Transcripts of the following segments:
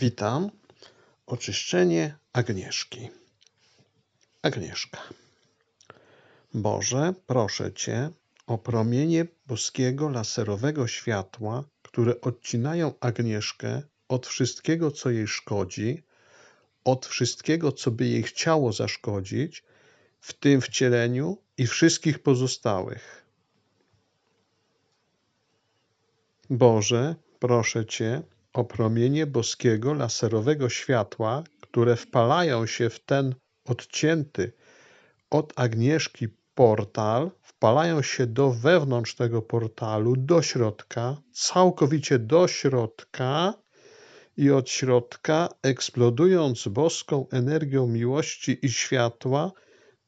Witam. Oczyszczenie Agnieszki. Agnieszka. Boże, proszę Cię o promienie boskiego laserowego światła, które odcinają Agnieszkę od wszystkiego, co jej szkodzi, od wszystkiego, co by jej chciało zaszkodzić, w tym wcieleniu i wszystkich pozostałych. Boże, proszę Cię o promienie boskiego laserowego światła, które wpalają się w ten odcięty od Agnieszki portal, wpalają się do wewnątrz tego portalu, do środka, całkowicie do środka i od środka, eksplodując boską energią miłości i światła,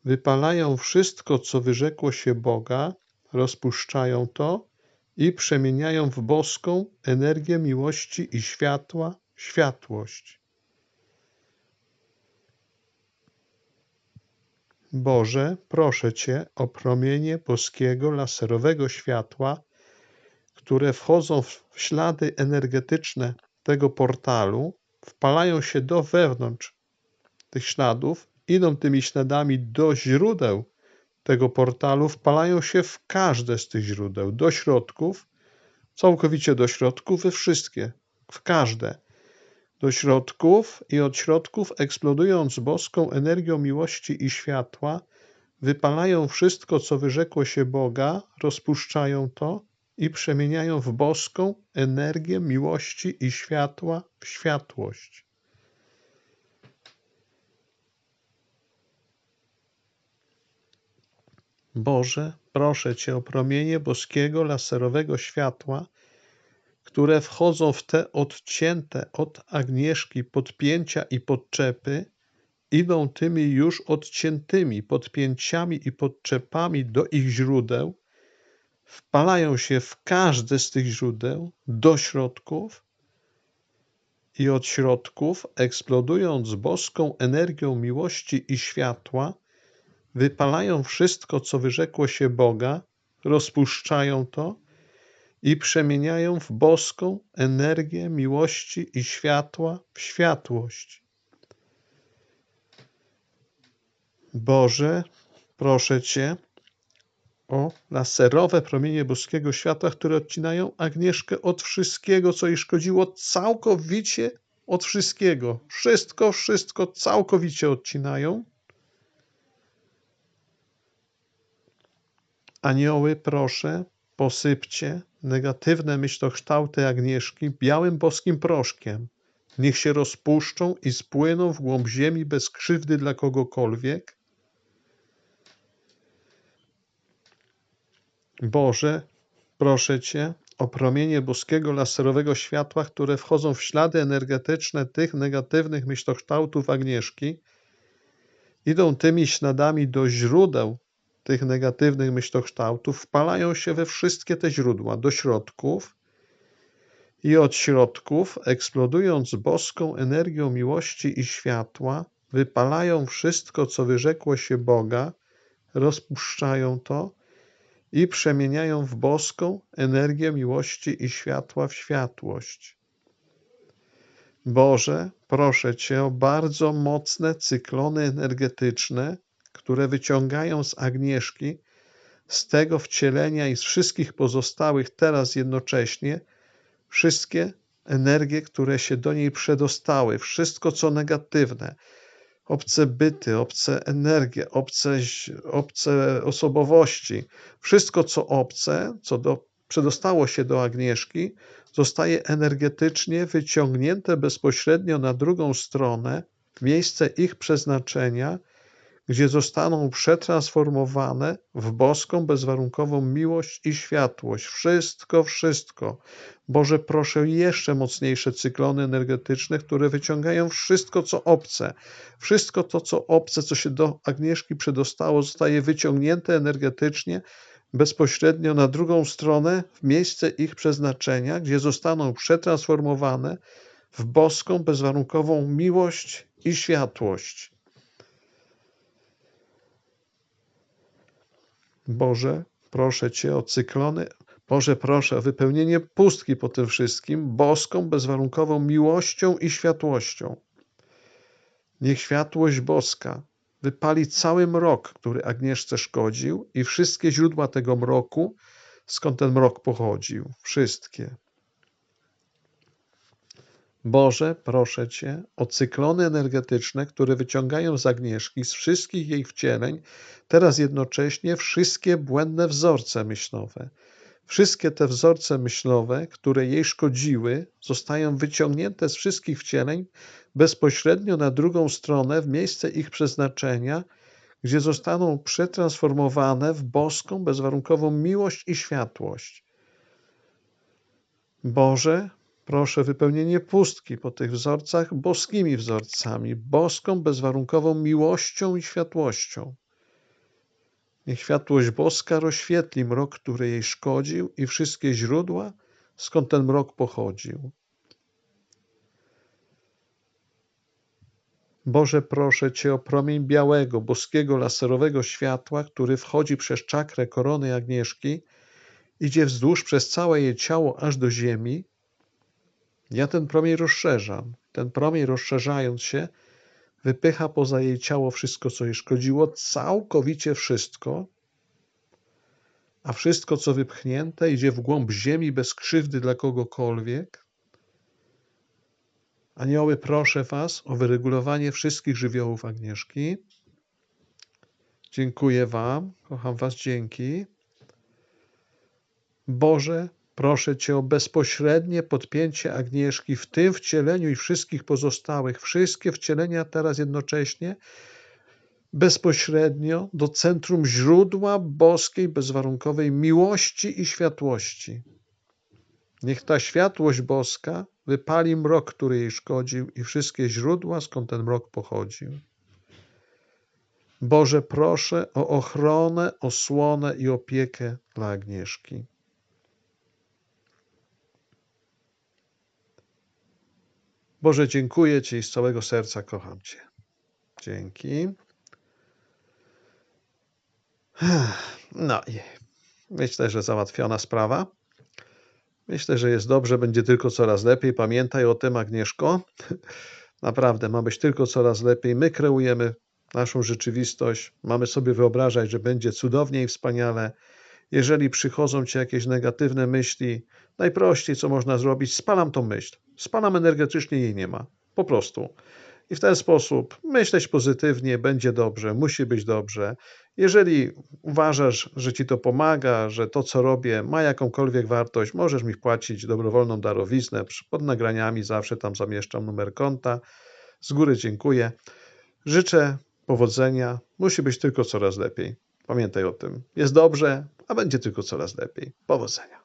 wypalają wszystko, co wyrzekło się Boga, rozpuszczają to i przemieniają w boską energię miłości i światła światłość. Boże, proszę Cię o promienie boskiego laserowego światła, które wchodzą w ślady energetyczne tego portalu, wpalają się do wewnątrz tych śladów, idą tymi śladami do źródeł tego portalu wpalają się w każde z tych źródeł, do środków, całkowicie do środków, we wszystkie, w każde. Do środków i od środków, eksplodując boską energią miłości i światła, wypalają wszystko, co wyrzekło się Boga, rozpuszczają to i przemieniają w boską energię miłości i światła w światłość. Boże, proszę Cię o promienie boskiego laserowego światła, które wchodzą w te odcięte od Agnieszki podpięcia i podczepy, idą tymi już odciętymi podpięciami i podczepami do ich źródeł, wpalają się w każde z tych źródeł do środków i od środków, eksplodując boską energią miłości i światła, wypalają wszystko, co wyrzekło się Boga, rozpuszczają to i przemieniają w boską energię miłości i światła w światłość. Boże, proszę Cię o laserowe promienie boskiego światła, które odcinają Agnieszkę od wszystkiego, co jej szkodziło, całkowicie od wszystkiego. Wszystko, wszystko całkowicie odcinają Anioły, proszę, posypcie negatywne myślokształty Agnieszki białym boskim proszkiem. Niech się rozpuszczą i spłyną w głąb ziemi bez krzywdy dla kogokolwiek. Boże, proszę Cię o promienie boskiego laserowego światła, które wchodzą w ślady energetyczne tych negatywnych myślokształtów Agnieszki, idą tymi śladami do źródeł tych negatywnych myślokształtów wpalają się we wszystkie te źródła, do środków i od środków, eksplodując boską energią miłości i światła, wypalają wszystko, co wyrzekło się Boga, rozpuszczają to i przemieniają w boską energię miłości i światła w światłość. Boże, proszę Cię o bardzo mocne cyklony energetyczne, które wyciągają z Agnieszki, z tego wcielenia i z wszystkich pozostałych teraz jednocześnie, wszystkie energie, które się do niej przedostały, wszystko co negatywne, obce byty, obce energie, obce, obce osobowości, wszystko co obce, co do, przedostało się do Agnieszki, zostaje energetycznie wyciągnięte bezpośrednio na drugą stronę, w miejsce ich przeznaczenia gdzie zostaną przetransformowane w boską, bezwarunkową miłość i światłość. Wszystko, wszystko. Boże, proszę jeszcze mocniejsze cyklony energetyczne, które wyciągają wszystko, co obce. Wszystko to, co obce, co się do Agnieszki przedostało, zostaje wyciągnięte energetycznie bezpośrednio na drugą stronę, w miejsce ich przeznaczenia, gdzie zostaną przetransformowane w boską, bezwarunkową miłość i światłość. Boże, proszę Cię o cyklony Boże, proszę o wypełnienie pustki po tym wszystkim boską, bezwarunkową miłością i światłością. Niech światłość boska wypali cały mrok, który Agnieszce szkodził i wszystkie źródła tego mroku, skąd ten mrok pochodził. Wszystkie. Boże, proszę Cię o cyklony energetyczne, które wyciągają z Agnieszki, z wszystkich jej wcieleń, teraz jednocześnie wszystkie błędne wzorce myślowe. Wszystkie te wzorce myślowe, które jej szkodziły, zostają wyciągnięte z wszystkich wcieleń bezpośrednio na drugą stronę, w miejsce ich przeznaczenia, gdzie zostaną przetransformowane w boską, bezwarunkową miłość i światłość. Boże, Proszę wypełnienie pustki po tych wzorcach boskimi wzorcami, boską, bezwarunkową miłością i światłością. Niech światłość boska rozświetli mrok, który jej szkodził i wszystkie źródła, skąd ten mrok pochodził. Boże, proszę Cię o promień białego, boskiego, laserowego światła, który wchodzi przez czakrę korony Agnieszki, idzie wzdłuż przez całe jej ciało aż do ziemi ja ten promień rozszerzam. Ten promień rozszerzając się, wypycha poza jej ciało wszystko, co jej szkodziło, całkowicie wszystko, a wszystko, co wypchnięte, idzie w głąb ziemi bez krzywdy dla kogokolwiek. Anioły, proszę Was o wyregulowanie wszystkich żywiołów Agnieszki. Dziękuję Wam, kocham Was, dzięki. Boże, Proszę Cię o bezpośrednie podpięcie Agnieszki w tym wcieleniu i wszystkich pozostałych, wszystkie wcielenia teraz jednocześnie, bezpośrednio do centrum źródła boskiej, bezwarunkowej miłości i światłości. Niech ta światłość boska wypali mrok, który jej szkodził i wszystkie źródła, skąd ten mrok pochodził. Boże, proszę o ochronę, osłonę i opiekę dla Agnieszki. Boże, dziękuję Ci i z całego serca kocham Cię. Dzięki. No i myślę, że załatwiona sprawa. Myślę, że jest dobrze, będzie tylko coraz lepiej. Pamiętaj o tym, Agnieszko. Naprawdę, ma być tylko coraz lepiej. My kreujemy naszą rzeczywistość. Mamy sobie wyobrażać, że będzie cudownie i wspaniale. Jeżeli przychodzą ci jakieś negatywne myśli, najprościej co można zrobić, spalam tą myśl. Spalam energetycznie jej nie ma. Po prostu. I w ten sposób myśleć pozytywnie, będzie dobrze, musi być dobrze. Jeżeli uważasz, że ci to pomaga, że to, co robię, ma jakąkolwiek wartość, możesz mi wpłacić dobrowolną darowiznę. Pod nagraniami zawsze tam zamieszczam numer konta. Z góry dziękuję. Życzę powodzenia. Musi być tylko coraz lepiej. Pamiętaj o tym. Jest dobrze, a będzie tylko coraz lepiej. Powodzenia.